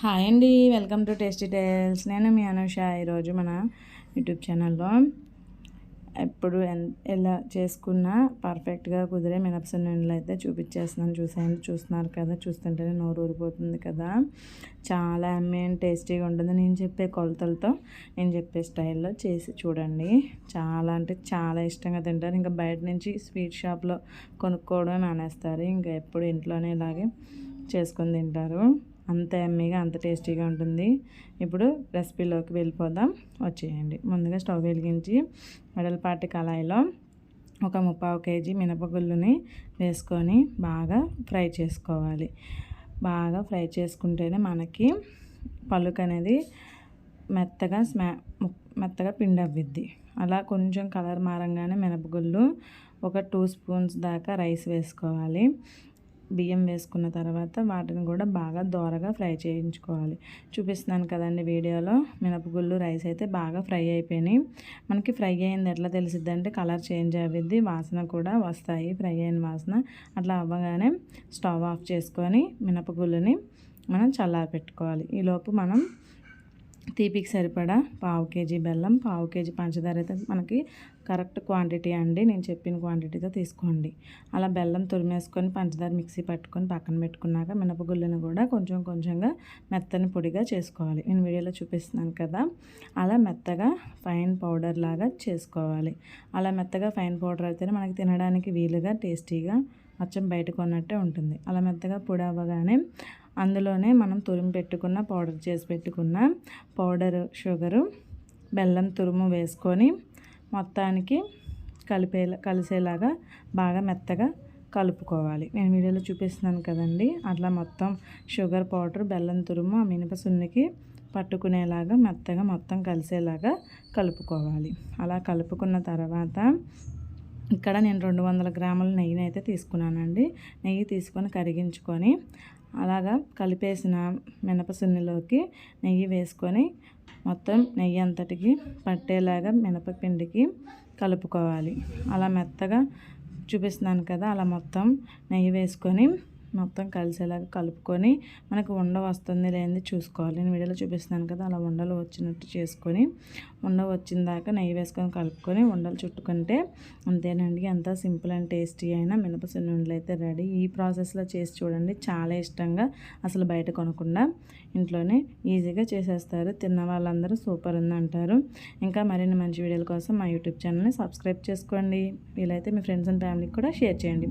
Hi అండి welcome to tasty tiles. నేను మీ అనుష ఈరోజు మన యూట్యూబ్ ఛానల్లో. ఎప్పుడు ఎలా చేసుకున్నా పర్ఫెక్ట్గా కుదిరే మినపసన్నలు అయితే చూపించేస్తున్నాను. చూసాను చూస్తున్నారు కదా చూస్తుంటేనే నోరు ఊరిపోతుంది కదా. చాలా అమ్మేం టేస్టీగా ఉంటుంది. నేను చెప్పే కొలతలతో నేను చెప్పే స్టైల్లో చేసి చూడండి. చాలా అంటే చాలా ఇష్టంగా తింటారు. ఇంకా బయట నుంచి స్వీట్ షాప్లో కొనుక్కోవడం మానేస్తారు. ఇంకా ఎప్పుడు ఇంట్లోనే ఇలాగే చేసుకొని తింటారు. అంత ఎమ్మీగా అంత టేస్టీగా ఉంటుంది. ఇప్పుడు రెసిపీలోకి వెళ్ళిపోదాం. వచ్చేయండి. ముందుగా స్టవ్ వెలిగించి వెడల్పాటి కళాయిలో ఒక ముప్పావు కేజీ మినపగుళ్ళుని వేసుకొని బాగా ఫ్రై చేసుకోవాలి. బాగా ఫ్రై చేసుకుంటేనే మనకి పలుకు అనేది మెత్తగా స్మా మెత్తగా పిండి అవ్విద్ది. అలా కొంచెం కలర్ మారంగానే మినపగుళ్ళు ఒక టూ స్పూన్స్ దాకా రైస్ వేసుకోవాలి. బియ్యం వేసుకున్న తర్వాత వాటిని కూడా బాగా దోరగా ఫ్రై చేయించుకోవాలి. చూపిస్తున్నాను కదండి వీడియోలో. మినపగుళ్ళు రైస్ అయితే బాగా ఫ్రై అయిపోయినాయి. మనకి ఫ్రై అయింది ఎట్లా తెలిసిద్ది అంటే కలర్ చేంజ్ అవ్విద్ది వాసన కూడా వస్తాయి ఫ్రై అయిన వాసన. అట్లా అవ్వగానే స్టవ్ ఆఫ్ చేసుకొని మినపగుళ్ళని మనం చల్లారి పెట్టుకోవాలి ఈలోపు మనం తీపికి సరిపడా పావు కేజీ బెల్లం పావు కేజీ పంచదార అయితే మనకి కరెక్ట్ క్వాంటిటీ అండి. నేను చెప్పిన క్వాంటిటీతో తీసుకోండి. అలా బెల్లం తురిమేసుకొని పంచదార మిక్సీ పట్టుకొని పక్కన పెట్టుకున్నాక మినపగుళ్ళను కూడా కొంచెం కొంచెంగా మెత్తని పొడిగా చేసుకోవాలి. నేను వీడియోలో చూపిస్తున్నాను కదా. అలా మెత్తగా ఫైన్ పౌడర్ లాగా చేసుకోవాలి. అలా మెత్తగా ఫైన్ పౌడర్ అయితేనే మనకి తినడానికి వీలుగా టేస్టీగా అచ్చం బయట కొన్నట్టే ఉంటుంది. అలా మెత్తగా పొడి అవ్వగానే అందులోనే మనం తురిమి పెట్టుకున్న పౌడర్ చేసి పెట్టుకున్న పౌడర్ షుగరు బెల్లం తురుము వేసుకొని మొత్తానికి కలిపే కలిసేలాగా బాగా మెత్తగా కలుపుకోవాలి. నేను వీడియోలో చూపిస్తున్నాను కదండి. అట్లా మొత్తం షుగర్ పౌడర్ బెల్లం తురుము ఆ మినప సున్నికి పట్టుకునేలాగా మెత్తగా మొత్తం కలిసేలాగా కలుపుకోవాలి. అలా కలుపుకున్న తర్వాత ఇక్కడ నేను రెండు వందల గ్రాముల నెయ్యిని అయితే తీసుకున్నానండి. నెయ్యి తీసుకొని కరిగించుకొని అలాగా కలిపేసిన మినపసున్నిలోకి నెయ్యి వేసుకొని మొత్తం నెయ్యి అంతటికి పట్టేలాగా మినపపిండికి కలుపుకోవాలి. అలా మెత్తగా చూపిస్తున్నాను కదా అలా మొత్తం నెయ్యి వేసుకొని మొత్తం కలిసేలాగా కలుపుకొని మనకు ఉండ వస్తుంది లేనిది చూసుకోవాలి. నేను వీడియోలో చూపిస్తున్నాను కదా అలా ఉండలు వచ్చినట్టు చేసుకొని ఉండ వచ్చిన దాకా నెయ్యి వేసుకొని కలుపుకొని ఉండలు చుట్టుకుంటే అంతేనండి. ఎంత సింపుల్ అండ్ టేస్టీ అయినా మినపసిన ఉండలు అయితే రెడీ. ఈ ప్రాసెస్లో చేసి చూడండి చాలా ఇష్టంగా అసలు బయట కొనకుండా ఇంట్లోనే ఈజీగా చేసేస్తారు. తిన్న వాళ్ళందరూ సూపర్ ఉంది అంటారు ఇంకా మరిన్ని మంచి వీడియోల కోసం మా యూట్యూబ్ ఛానల్ని సబ్స్క్రైబ్ చేసుకోండి. వీలైతే మీ ఫ్రెండ్స్ అండ్ ఫ్యామిలీకి కూడా షేర్ చేయండి.